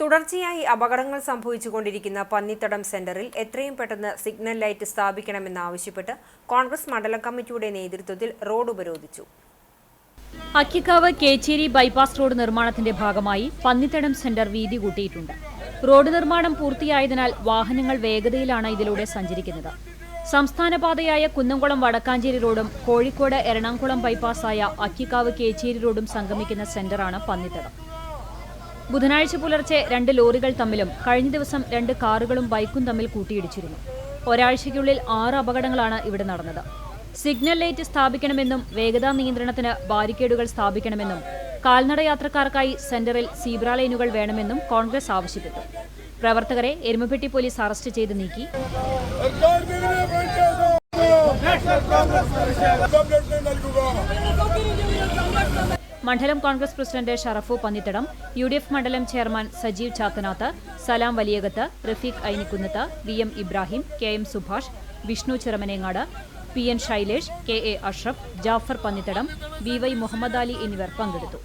തുടർച്ചയായി അപകടങ്ങൾ സംഭവിച്ചുകൊണ്ടിരിക്കുന്ന പന്നിത്തടം സെന്ററിൽ എത്രയും പെട്ടെന്ന് സിഗ്നൽ ലൈറ്റ് സ്ഥാപിക്കണമെന്നാവശ്യപ്പെട്ട് കോൺഗ്രസ് മണ്ഡലം കമ്മിറ്റിയുടെ നേതൃത്വത്തിൽ റോഡ് ഉപരോധിച്ചു. അക്കിക്കാവ് കേച്ചേരി ബൈപ്പാസ് റോഡ് നിർമ്മാണത്തിന്റെ ഭാഗമായി പന്നിത്തടം സെന്റർ വീതി കൂട്ടിയിട്ടുണ്ട്. റോഡ് നിർമ്മാണം പൂർത്തിയായതിനാൽ വാഹനങ്ങൾ വേഗതയിലാണ് ഇതിലൂടെ സഞ്ചരിക്കുന്നത്. സംസ്ഥാന പാതയായ കുന്നംകുളം വടക്കാഞ്ചേരി റോഡും കോഴിക്കോട് എറണാകുളം ബൈപ്പാസായ അക്കിക്കാവ് കേച്ചേരി റോഡും സംഗമിക്കുന്ന സെന്ററാണ് പന്നിത്തടം. ബുധനാഴ്ച പുലർച്ചെ രണ്ട് ലോറികൾ തമ്മിലും കഴിഞ്ഞ ദിവസം രണ്ട് കാറുകളും ബൈക്കും തമ്മിൽ കൂട്ടിയിടിച്ചിരുന്നു. ഒരാഴ്ചയ്ക്കുള്ളിൽ ആറ് അപകടങ്ങളാണ് ഇവിടെ നടന്നത്. സിഗ്നൽ ലൈറ്റ് സ്ഥാപിക്കണമെന്നും വേഗതാ നിയന്ത്രണത്തിന് ബാരിക്കേഡുകൾ സ്ഥാപിക്കണമെന്നും കാൽനട യാത്രക്കാർക്കായി സെന്ററിൽ സീബ്ര ലൈനുകൾ വേണമെന്നും കോൺഗ്രസ് ആവശ്യപ്പെട്ടു. പ്രവർത്തകരെ എരുമപ്പെട്ടി പോലീസ് അറസ്റ്റ് ചെയ്ത് നീക്കി. നൽകുക മണ്ഡലം Congress president Sharafu Pannithadam U D F മണ്ഡലം chairman Sajeev Chathanath Salam Valiyakath Rafeeq Ainikkunnath V M Ibrahim K M Subhash Vishnu Chiramanengad P N Shailesh K A Ashraf Jafar Pannithadam V Y Muhammad Ali എന്നിവർ പങ്കെടുത്തു.